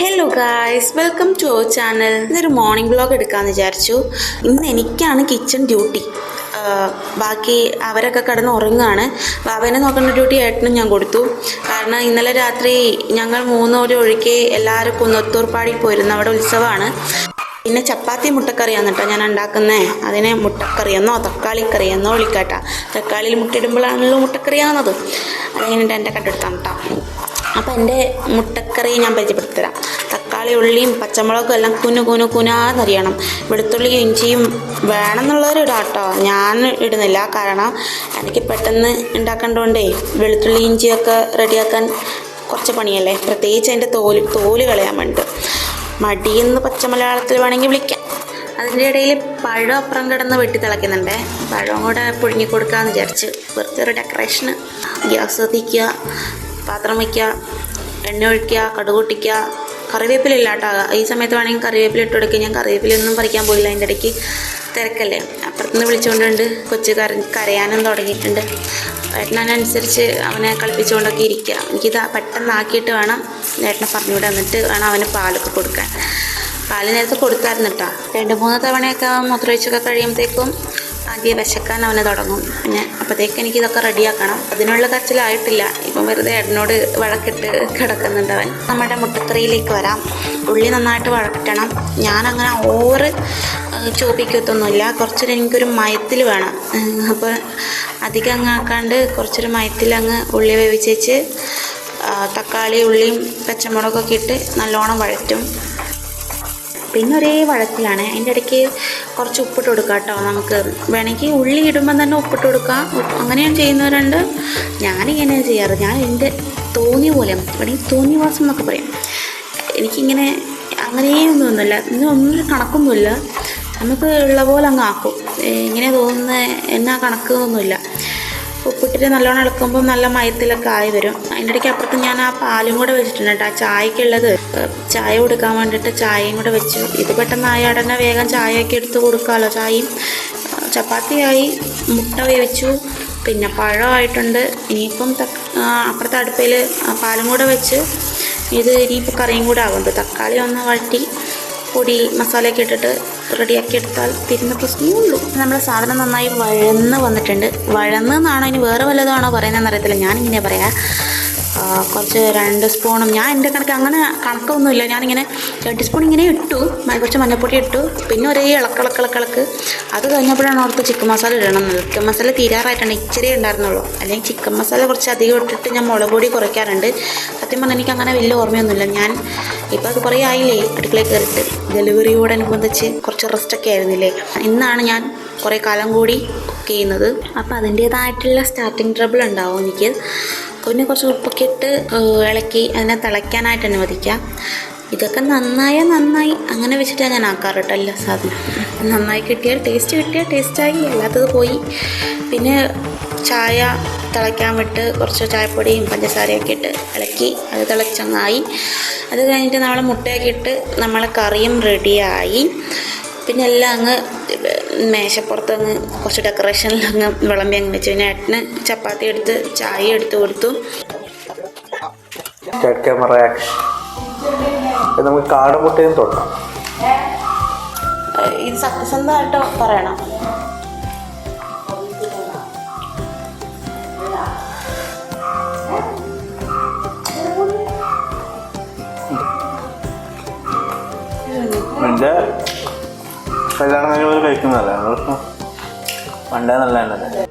Hello guys welcome to our channel ഇന്നൊരു morning vlog എടുക്കാമെന്ന് വിചാരിച്ചു. ഇന്ന് എനിക്കാണ് കിച്ചൺ ഡ്യൂട്ടി ബാക്കി അവരൊക്കെ കിടന്ന് ഉറങ്ങുകയാണ്. ബാബേനെ നോക്കേണ്ട ഡ്യൂട്ടി ഏട്ടനും ഞാൻ കൊടുത്തു. കാരണം ഇന്നലെ രാത്രി ഞങ്ങൾ മൂന്നോടെ ഒഴികെ എല്ലാവരും കുന്നത്തൂർപ്പാടി പോയിരുന്നു അവിടെ ഉത്സവമാണ്. പിന്നെ ചപ്പാത്തി മുട്ടക്കറിയാണ് കേട്ടോ ഞാൻ ഉണ്ടാക്കുന്നേ. അതിനെ മുട്ടക്കറിയെന്നോ തക്കാളി കറിയെന്നോ വിളിക്കാട്ടാ. തക്കാളിയിൽ മുട്ടയിടുമ്പോഴാണല്ലോ മുട്ടക്കറിയാവുന്നത്. അതെങ്ങനെയുണ്ട് എന്റെ കണ്ടെടുത്താണ് കേട്ടോ. അപ്പോൾ എന്റെ മുട്ടക്കറി ഞാൻ പരിചയപ്പെടുത്തരാം തക്കാളി ഉള്ളിയും പച്ചമുളകും എല്ലാം കുനു കുനു കുനാന്നറിയണം വെളുത്തുള്ളിയും ഇഞ്ചിയും വേണമെന്നുള്ളവർ ഇടാം കേട്ടോ. ഞാൻ ഇടുന്നില്ല. കാരണം എനിക്ക് പെട്ടെന്ന് ഉണ്ടാക്കേണ്ടതുകൊണ്ടേ വെളുത്തുള്ളി ഇഞ്ചിയൊക്കെ റെഡിയാക്കാൻ കുറച്ച് പണിയല്ലേ. പ്രത്യേകിച്ച് അതിന്റെ തോൽ തോൽ കളയാൻ വേണ്ടി മടിയെന്ന് പച്ച മലയാളത്തിൽ വേണമെങ്കിൽ വിളിക്കാം. അതിന്റെ ഇടയിൽ പഴം അപ്പുറം കിടന്ന് വെട്ടി തിളയ്ക്കുന്നുണ്ട്. പഴവും കൂടെ പുഴുങ്ങി കൊടുക്കാമെന്ന് വിചാരിച്ച് വെറുതെ ഒരു ഡെക്കറേഷന് ഗ്യാസ് കത്തിക്കുക പാത്രം വയ്ക്കുക എണ്ണ ഒഴിക്കുക കടുക് പൊട്ടിക്കുക. കറിവേപ്പില ഇല്ലാട്ടാകുക ഈ സമയത്ത് വേണമെങ്കിൽ കറിവേപ്പില ഇട്ട് കൊടുക്കുക. ഞാൻ കറിവേപ്പിലൊന്നും പറിക്കാൻ പോയില്ല. അതിന്റെ ഇടയ്ക്ക് തിരക്കല്ലേ? അപ്പുറത്തുനിന്ന് വിളിച്ചുകൊണ്ടുണ്ട് കൊച്ചു കര കരയാനും തുടങ്ങിയിട്ടുണ്ട്. ഏട്ടനനുസരിച്ച് അവനെ കളിപ്പിച്ചുകൊണ്ടൊക്കെ ഇരിക്കുക എനിക്കിത് പെട്ടെന്ന് ആക്കിയിട്ട് വേണം ഏട്ടനെ പറഞ്ഞു വിടാൻ എന്നിട്ട് വേണം അവന് പാലൊക്കെ കൊടുക്കാൻ. പാൽ നേരത്തെ കൊടുത്തായിരുന്നു കേട്ടോ രണ്ട് മൂന്ന് തവണയൊക്കെ മൂത്രമൊഴിച്ചൊക്കെ കഴിയുമ്പോഴത്തേക്കും ആദ്യം വിശക്കാൻ അവന് തുടങ്ങും. പിന്നെ അപ്പോഴത്തേക്ക് എനിക്ക് ഇതൊക്കെ റെഡിയാക്കണം. അതിനുള്ള കച്ചിലായിട്ടില്ല ഇപ്പം വെറുതെ ഏട്ടനോട് വഴക്കിട്ട് കിടക്കുന്നുണ്ട് അവൻ. നമ്മുടെ മുട്ടക്കറിയിലേക്ക് വരാം. ഉള്ളി നന്നായിട്ട് വഴക്കിട്ടണം ഞാനങ്ങനെ ഓവറ് ചോപ്പിക്കത്തൊന്നുമില്ല കുറച്ചൊരു എനിക്കൊരു മയത്തിൽ വേണം. അപ്പോൾ അധികം അങ്ങ് ആക്കാണ്ട് കുറച്ചൊരു മയത്തിൽ അങ്ങ് ഉള്ളി വേവിച്ചേച്ച് തക്കാളി ഉള്ളിയും പച്ചമുളകൊക്കെ ഇട്ട് നല്ലോണം വഴറ്റും. പിന്നെ ഒരേ വഴക്കിലാണ് അതിന്റെ ഇടയ്ക്ക് കുറച്ച് ഉപ്പിട്ട് കൊടുക്കുക കേട്ടോ നമുക്ക്. വേണമെങ്കിൽ ഉള്ളി ഇടുമ്പം തന്നെ ഉപ്പിട്ട് കൊടുക്കാം. അങ്ങനെയാണ് അങ്ങനെയും ചെയ്യുന്നവരുണ്ട്. ഞാനിങ്ങനെയാണ് ചെയ്യാറ്. ഞാൻ എന്റെ തോന്നിയ പോലെ വേണമെങ്കിൽ തോന്നിയ വാസം എന്നൊക്കെ പറയും. എനിക്കിങ്ങനെ അങ്ങനെയൊന്നുമൊന്നുമില്ല ഇങ്ങനെ ഒന്നും കണക്കൊന്നുമില്ല. നമുക്ക് ഉള്ള പോലെ അങ്ങ് ആക്കും. ഇങ്ങനെ തോന്നുന്ന എന്നാ കണക്ക് ഒന്നുമില്ല ഉപ്പിട്ടിട്ട് നല്ലോണം ഇളക്കുമ്പോൾ നല്ല മയത്തിലൊക്കെ ആയി വരും. അതിന്റെ ഇടയ്ക്ക് അപ്പുറത്ത് ഞാൻ ആ പാലും കൂടെ വെച്ചിട്ടുണ്ട് ആ ചായക്കുള്ളത് ചായ കൊടുക്കാൻ വേണ്ടിയിട്ട് ചായയും കൂടെ വെച്ചു. ഇത് പെട്ടെന്നായ ഉടനെ വേഗം ചായയൊക്കെ എടുത്ത് കൊടുക്കാമല്ലോ ചായയും ചപ്പാത്തിയായി മുട്ട വേവിച്ചു. പിന്നെ പഴമായിട്ടുണ്ട്. ഇനിയിപ്പം അപ്പുറത്തെ അടുപ്പയിൽ പാലും കൂടെ വെച്ച് ഇത് ഇനിയിപ്പോൾ കറിയും കൂടെ ആകുന്നുണ്ട് തക്കാളി ഒന്ന് വഴറ്റി. പൊടി മസാലയൊക്കെ ഇട്ടിട്ട് റെഡിയാക്കി എടുത്താൽ തിരുന്ന പ്രശ്നമേ ഉള്ളൂ നമ്മുടെ സാധനം നന്നായി വഴന്ന് വന്നിട്ടുണ്ട്. വഴന്ന് എന്നാണോ? ഇനി വേറെ വല്ലതാണോ പറയുന്നതെന്ന് അറിയത്തില്ല. ഞാനിങ്ങനെ പറയാം. കുറച്ച് രണ്ട് സ്പൂണും. ഞാൻ എന്റെ കണക്ക് അങ്ങനെ കണക്കൊന്നുമില്ല. ഞാനിങ്ങനെ രണ്ട് സ്പൂൺ ഇങ്ങനെ ഇട്ടു. കുറച്ച് മഞ്ഞൾപ്പൊടി ഇട്ടു. പിന്നെ ഒരേ ഇളക്കിളക്കിളക്കിളക്ക് അത് കഴിഞ്ഞപ്പോഴാണ് ഓർത്ത് ചിക്കൻ മസാല ഇടണം. ചിക്കൻ മസാല തീരാറായിട്ടാണ് ഇച്ചിരി ഉണ്ടായിരുന്നുള്ളൂ. അല്ലെങ്കിൽ ചിക്കൻ മസാല കുറച്ച് അധികം ഇട്ടിട്ട് ഞാൻ മുളക് പൊടി കുറയ്ക്കാറുണ്ട്. സത്യം പറഞ്ഞാൽ എനിക്ക് അങ്ങനെ വലിയ ഓർമ്മയൊന്നുമില്ല. ഞാൻ ഇപ്പോൾ അത് കുറേ ആയില്ലേ? അടുക്കളയിൽ കയറിയിട്ട്. ഡെലിവറിയോടനുബന്ധിച്ച് കുറച്ച് റെസ്റ്റൊക്കെ ആയിരുന്നില്ലേ? ഇന്നാണ് ഞാൻ കുറേ കാലം കൂടി കുക്ക് ചെയ്യുന്നത്. അപ്പോൾ അതിന്റേതായിട്ടുള്ള സ്റ്റാർട്ടിങ് ട്രബിൾ ഉണ്ടാവും എനിക്ക്. പിന്നെ കുറച്ച് ഉപ്പൊക്കെ ഇളക്കി അതിനെ തിളയ്ക്കാനായിട്ട് അനുവദിക്കാം ഇതൊക്കെ നന്നായാൽ നന്നായി. അങ്ങനെ വെച്ചിട്ടാണ് ഞാൻ ആക്കാറ് കേട്ടോ എല്ലാ സാധനം നന്നായി കിട്ടിയാൽ ടേസ്റ്റ് കിട്ടിയാൽ ടേസ്റ്റായി അല്ലാത്തത് പോയി. പിന്നെ ചായ തിളയ്ക്കാൻ വിട്ട് കുറച്ച് ചായപ്പൊടിയും പഞ്ചസാരയൊക്കെ ഇട്ട് ഇളക്കി അത് തിളച്ചങ്ങായി. അത് കഴിഞ്ഞിട്ട് നമ്മൾ മുട്ടയൊക്കെ ഇട്ട് നമ്മളെ കറിയും റെഡിയായി പിന്നെ എല്ലാം അങ്ങ് മേശപ്പുറത്ത് അങ്ങ് കുറച്ച് ഡെക്കറേഷനിൽ അങ്ങ് വിളമ്പി അങ്ങ് വെച്ചു. പിന്നെ ഏട്ടന് ചപ്പാത്തി എടുത്ത് ചായ എടുത്ത് കൊടുത്തു. ക്യാമറ നമുക്ക് കാടമുട്ടയും തൊട്ടാം. ഇത് സത്യസന്ധമായിട്ട് പറയണം. എന്റെ കല്യാണം കഴിഞ്ഞ പോലെ കഴിക്കുന്നതല്ല? പണ്ടേ നല്ല ഉണ്ടല്ലേ